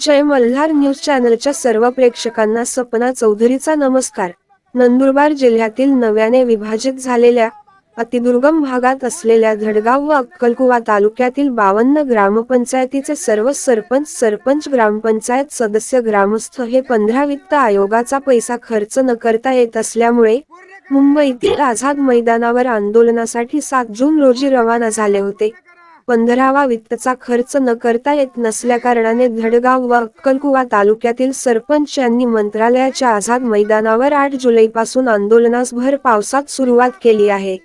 जय Malhar news चॅनलच्या सर्व प्रेक्षकांना सपना चौधरीचा नमस्कार. नंदुरबार जिल्ह्यातील नव्याने विभाजित झालेल्या अतिदुर्गम भागात असलेल्या धडगाव व अक्कलकुवा तालुक्यातील बावन्न ग्रामपंचायतीचे सर्व सरपंच सरपंच ग्रामपंचायत सदस्य ग्रामस्थ हे पंधरा वित्त आयोगाचा पैसा खर्च न करता येत असल्यामुळे मुंबईतील आझाद मैदानावर आंदोलनासाठी सात जून रोजी रवाना झाले होते. पंधरावा वित्तचा खर्च न करता येत नसल्याकारणाने धडगाव व अक्कलकुवा तालुक्यातील सरपंच यांनी मंत्रालयाच्या आझाद मैदानावर आठ जुलैपासून आंदोलनास भर पावसात सुरुवात केली आहे.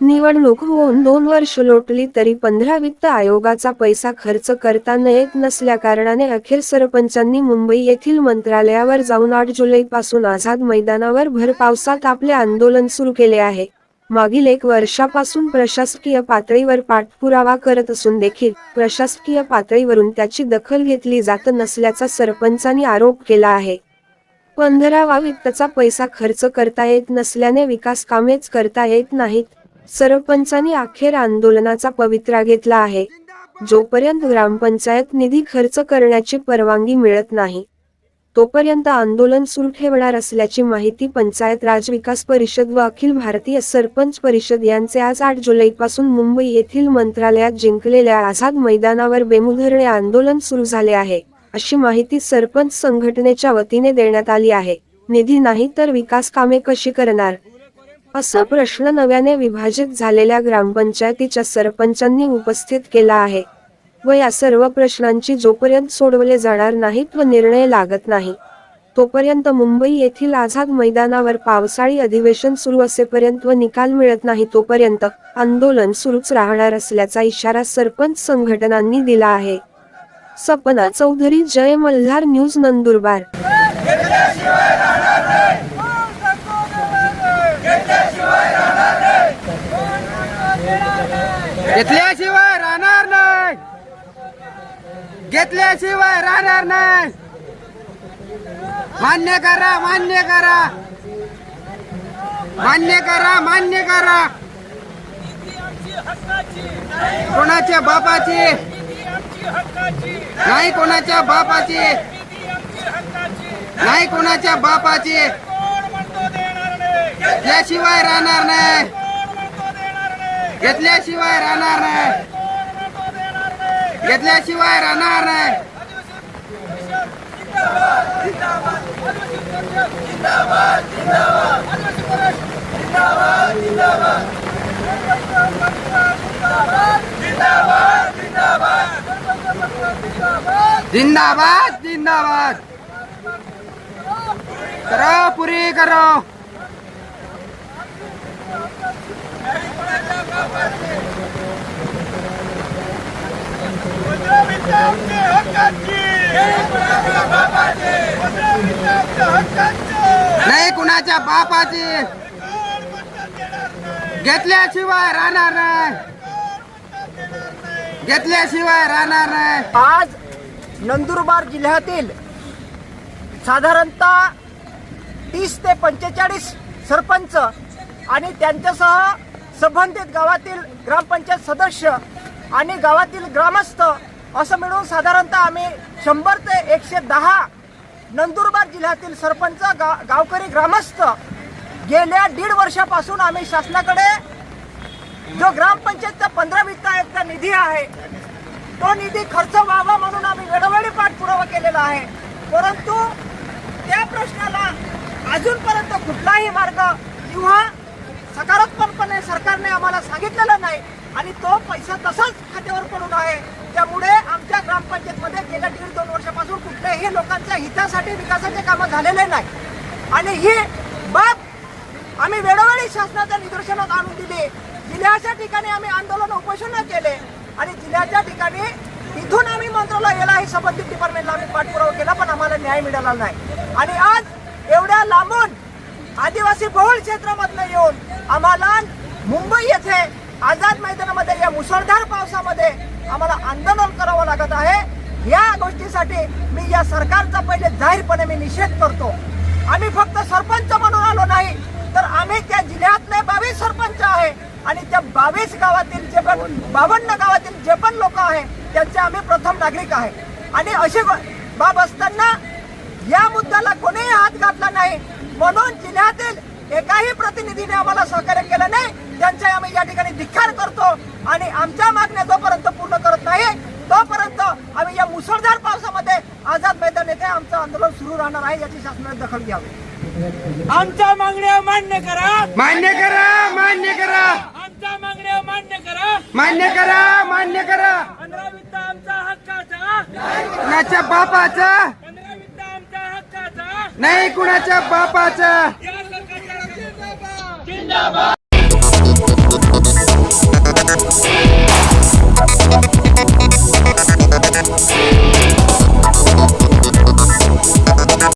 निवडणूक होऊन दोन वर्ष लोटली तरी पंधरा वित्त आयोगाचा पैसा खर्च करता येत नसल्याकारणाने अखेर सरपंचांनी मुंबई येथील मंत्रालयावर जाऊन आठ जुलैपासून आझाद मैदानावर भर पावसात आपले आंदोलन सुरू केले आहे. मागील एक वर्षापासून प्रशासकीय पातळीवर पाठपुरावा करत असून देखील प्रशासकीय पातळीवरून त्याची दखल घेतली जात नसल्याचा सरपंचांनी आरोप केला आहे. पंधरावा वित्तचा पैसा खर्च करता येत नसल्याने विकास कामेच करता येत नाहीत सरपंचांनी अखेर आंदोलनाचा पवित्रा घेतला आहे. जोपर्यंत ग्रामपंचायत निधी खर्च करण्याची परवानगी मिळत नाही तोपर्यंत आंदोलन सुरू ठेवणार असल्याची माहिती पंचायत राज विकास परिषद व अखिल भारतीय सरपंच परिषद यांचे आज आठ जुलैपासून मुंबई येथील मंत्रालयात जिंकलेल्या आझाद मैदानावर बेमुधरणे आंदोलन सुरू झाले आहे अशी माहिती सरपंच संघटनेच्या वतीने देण्यात आली आहे. निधी नाही तर विकास कामे कशी करणार? असा प्रश्न नव्याने विभाजित झालेल्या ग्रामपंचायतीच्या सरपंचांनी उपस्थित केला आहे. व या सर्व प्रश्नांची जोपर्यंत सोडवले जाणार नाहीत व निर्णय लागत नाही तोपर्यंत मुंबई येथील आझाद मैदानावर पावसाळी अधिवेशन सुरू असेपर्यंत व निकाल मिळत नाही तोपर्यंत आंदोलन सुरूच राहणार असल्याचा इशारा सरपंच संघटनांनी दिला आहे सपना चौधरी जय मल्हार न्यूज नंदुरबार घेतल्याशिवाय राहणार नाही घेतल्याशिवाय राहणार नाही. मान्य करा मान्य करा. मान्य करा मान्य करा. कोणाच्या बापाची? नाही कोणाच्या बापाची. नाही कोणाच्या बापाची. घेतल्याशिवाय राहणार नाही. घेतल्याशिवाय राहणार नाही. घेतल्याशिवाय राहणार नाही. जिंदाबाद जिंदाबाद. करो पुरी करो. नाही कुणाच्या बापाची. घेतल्याशिवाय राहणार नाही. घेतल्याशिवाय राहणार नाही. आज नंदुरबार जिल्ह्यातील साधारणतः तीस ते पंचेचाळीस सरपंच आणि त्यांच्यासह संबंधित गावातील ग्रामपंचायत सदस्य आणि गावातील ग्रामस्थ असं मिळून साधारणतः आम्ही शंभर ते एकशे दहा नंदुरबार जिल्ह्यातील सरपंच गा गावकरी ग्रामस्थ गेल्या दीड वर्षापासून आम्ही शासनाकडे जो ग्रामपंचायतचा पंधरा वित्त आयोगचा निधी आहे तो निधी खर्च व्हावा म्हणून आम्ही वेळोवेळी पाठपुरावा केलेला आहे. परंतु त्या प्रश्नाला अजूनपर्यंत कुठलाही मार्ग किंवा सकारात्मकपणे सरकारने आम्हाला सांगितलेला नाही. आणि तो पैसा तसाच खात्यावर पडून आहे. त्यामुळे आमच्या ग्रामपंचायतमध्ये गेल्या दीड दोन वर्षापासून कुठल्याही लोकांच्या हितासाठी विकासाचे कामं झालेले नाही. आणि ही बाब आम्ही वेळोवेळी शासनाच्या निदर्शनात आणून दिली. जिल्ह्याच्या ठिकाणी आम्ही आंदोलन उपोषण केले. आणि जिल्ह्याच्या ठिकाणी इथून आम्ही मंत्रालयाला हे संबंधित डिपार्टमेंटला आम्ही पाठपुरावा केला पण आम्हाला न्याय मिळाला नाही. आणि आज एवढ्या लांबून आदिवासी बहुल क्षेत्रामधनं येऊन आम्हाला मुंबई येथे आझाद मैदानामध्ये या मुसळधार पावसामध्ये आम्हाला आंदोलन करावं लागत आहे. या गोष्टीसाठी मी या सरकारचा पहिले जाहीरपणे मी निषेध करतो. आम्ही फक्त सरपंच म्हणून आलो नाही तर आम्ही त्या जिल्ह्यातले बावीस सरपंच आहे आणि त्या बावीस गावातील जे पण बावन्न गावातील जे पण लोक आहे त्यांचे आम्ही प्रथम नागरिक आहे. आणि अशी बाब असताना या मुद्द्याला कोणीही हात घातला नाही. म्हणून जिल्ह्यातील एकाही प्रतिनिधीने आम्हाला सहकार्य केलं नाही. त्यांचा आम्ही या ठिकाणी धिक्कार करतो आणि आमच्या मागण्या जोपर्यंत पूर्ण करत नाही तोपर्यंत आम्ही या मुसळधार पावसामध्ये आझाद मैदान येथे आमचं आंदोलन सुरू राहणार आहे याची शासनाने दखल घ्यावी. आमच्या मागण्या मान्य करा. मान्य करा मान्य करा. आमच्या मागण्या मान्य करा. मान्य करा मान्य करा. पंधरा वित्त आमच्या हक्काचा कुणाच्या बापाचा? पंधरा वित्त आमच्या हक्काचा नाही कुणाच्या बापाचा? जिंदाबाद